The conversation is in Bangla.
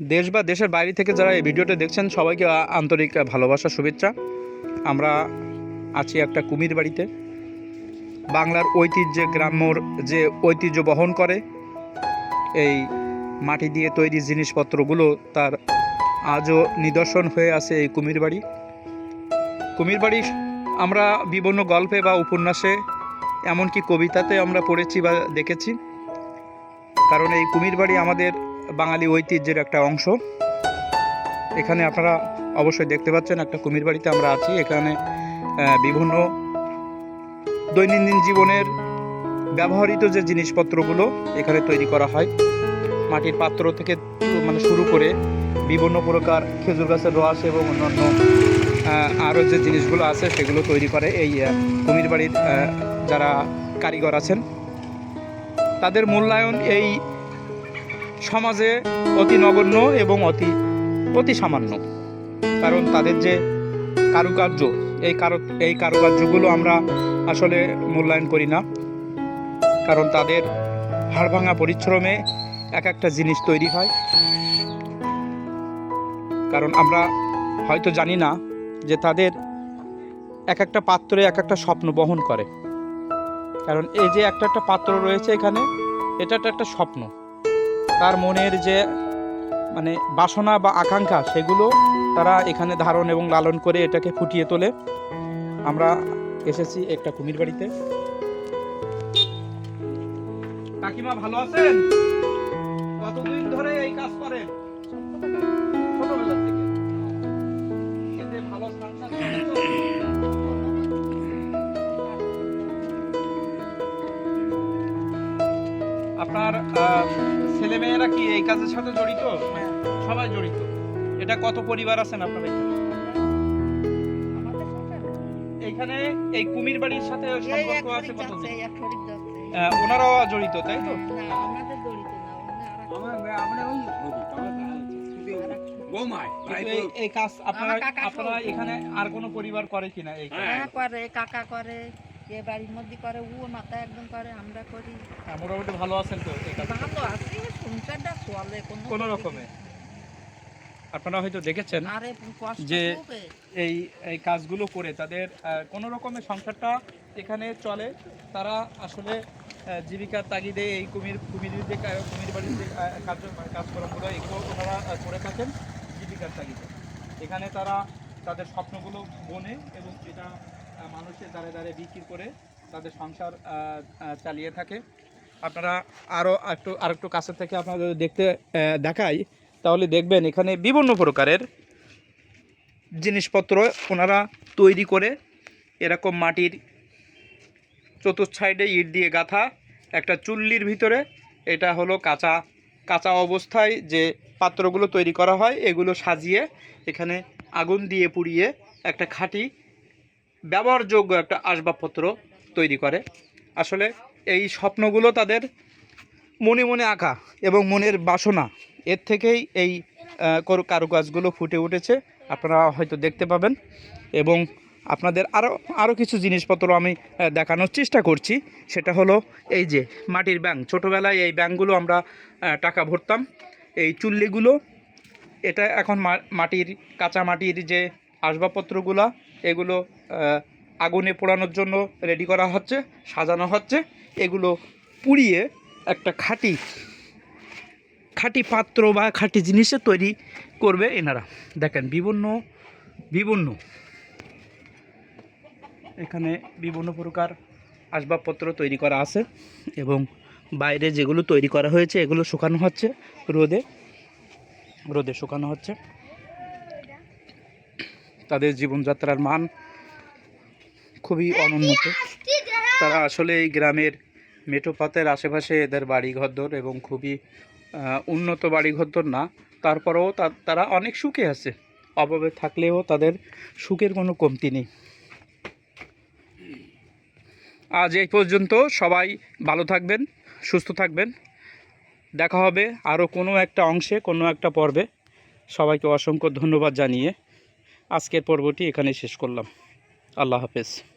দেশ বা দেশের বাইরে থেকে যারা এই ভিডিওটা দেখছেন, সবাইকে আন্তরিক ভালোবাসা, শুভেচ্ছা। আমরা আছি একটা কুমির বাড়িতে। বাংলার ঐতিহ্যে গ্রাম্যর যে ঐতিহ্য বহন করে, এই মাটি দিয়ে তৈরি জিনিসপত্রগুলো তার আজও নিদর্শন হয়ে আছে এই কুমির বাড়ি। কুমির বাড়ি আমরা বিভিন্ন গল্পে বা উপন্যাসে, এমনকি কবিতাতে আমরা পড়েছি বা দেখেছি। কারণ এই কুমির বাড়ি আমাদের বাঙালি ঐতিহ্যের একটা অংশ। এখানে আপনারা অবশ্যই দেখতে পাচ্ছেন একটা কুমির বাড়িতে আমরা আছি। এখানে বিভিন্ন দৈনন্দিন জীবনের ব্যবহৃত যে জিনিসপত্রগুলো এখানে তৈরি করা হয়, মাটির পাত্র থেকে মানে শুরু করে বিভিন্ন প্রকার খেজুর গাছের রস এবং অন্যান্য আরও যে জিনিসগুলো আছে সেগুলো তৈরি করে এই কুমির বাড়ির যারা কারিগর আছেন। তাদের মূল্যায়ন এই সমাজে অতি নগণ্য এবং অতি অতি সামান্য। কারণ তাদের যে কারুকার্য, এই কারু, এই কারুকার্যগুলো আমরা আসলে মূল্যায়ন করি না। কারণ তাদের হাড়ভাঙা পরিশ্রমে এক একটা জিনিস তৈরি হয়। কারণ আমরা হয়তো জানি না যে তাদের এক একটা পাত্রে এক একটা স্বপ্ন বহন করে। কারণ এই যে একটা একটা পাত্র রয়েছে এখানে এটা একটা একটা স্বপ্ন। তার মনের যে মানে বাসনা বা আকাঙ্ক্ষা, সেগুলো তারা এখানে ধারণ এবং লালন করে এটাকে ফুটিয়ে তোলে। আমরা এসেছি একটা কুমির বাড়িতে। কাকিমা ভালো আছেন? কতদিন ধরে এই কাজ করেন? আপনার ছেলে মেয়েরা কি এই কাজের সাথে জড়িত? সবাই জড়িত। এটা কত পরিবার আছেন আপনার এখানে? এইখানে এই কুমির বাড়ির সাথে সম্পর্ক আছে কত ওনারাও জড়িত তাই তো? এই- কাজ আপনারা। আপনারা এখানে আর কোনো পরিবার করে কিনা এই হ্যাঁ করে কাকা করে। এ বাড়ির মধ্যে করে ও মাথা একদম করে আমরা করি। হ্যাঁ, মোটামুটি ভালো আছেন তো ভালো আছে সংসারটা চলে কোনো রকমে? আপনারা হয়তো দেখেছেন যে- এই এই কাজগুলো করে তাদের কোনো রকমের সংসারটা এখানে চলে। তারা আসলে জীবিকার তাগিদে এই কুমির কুমির যে কুমির বাড়ির যে কাজ কাজকর্মগুলো এগুলো ওনারা করে থাকেন জীবিকার তাগিদে। এখানে তারা তাদের স্বপ্নগুলো বনে এবং এটা মানুষের দ্বারে দ্বারে বিক্রি করে তাদের সংসার চালিয়ে থাকে। আপনারা আরও একটু আর একটু কাছে থেকে আপনারা যদি দেখতে দেখাই, তাহলে দেখবেন এখানে বিভিন্ন প্রকারের জিনিসপত্র ওনারা তৈরি করে। এরকম মাটির চতুর্থ সাইডে ইট দিয়ে গাঁথা, একটা চুল্লির ভিতরে, এটা হলো কাঁচা কাঁচা অবস্থায় যে পাত্রগুলো তৈরি করা হয়, এগুলো সাজিয়ে এখানে আগুন দিয়ে পুড়িয়ে একটা খাঁটি ব্যবহারযোগ্য একটা আসবাবপত্র তৈরি করে। আসলে এই স্বপ্নগুলো তাদের মনে মনে আঁকা এবং মনের বাসনা, এর থেকেই এই করু- কারুকাজগুলো ফুটে উঠেছে। আপনারা হয়তো দেখতে পাবেন এবং আপনাদের আরও আরও কিছু জিনিসপত্র আমি দেখানোর চেষ্টা করছি। সেটা হলো এই যে মাটির ব্যাং ছোটোবেলায় এই ব্যাংকগুলো আমরা টাকা ভরতাম। এই চুল্লিগুলো, এটা এখন মাটির, কাঁচা মাটির যে আসবাবপত্রগুলো, এগুলো আগুনে পোড়ানোর জন্য রেডি করা হচ্ছে, সাজানো হচ্ছে। এগুলো পুড়িয়ে একটা খাঁটি খাঁটি পাত্র বা খাঁটি জিনিসে তৈরি করবে এনারা। দেখেন বিভিন্ন বিভিন্ন এখানে বিভিন্ন প্রকার আসবাবপত্র তৈরি করা আছে এবং বাইরে যেগুলো তৈরি করা হয়েছে, এগুলো শুকানো হচ্ছে রোদে রোদে শুকানো হচ্ছে। তাদের জীবনযাত্রার মান খুবই অনুন্নত। তারা আসলে এই গ্রামের মেটোপাতের আশেপাশে এদের বাড়ি ঘরদোর এবং খুবই উন্নত বাড়ি ঘরদোর না। তারপরেও তারা অনেক সুখে আছে। অভাবে থাকলেও তাদের সুখের কোনো কমতি নেই। আজ এই পর্যন্ত সবাই ভালো থাকবেন, সুস্থ থাকবেন। দেখা হবে আরও কোনো একটা অংশে, কোনো একটা পর্বে। সবাইকে অসংখ্য ধন্যবাদ জানিয়ে। আজকের পর্বটি এখানে শেষ করলাম। আল্লাহ হাফেজ।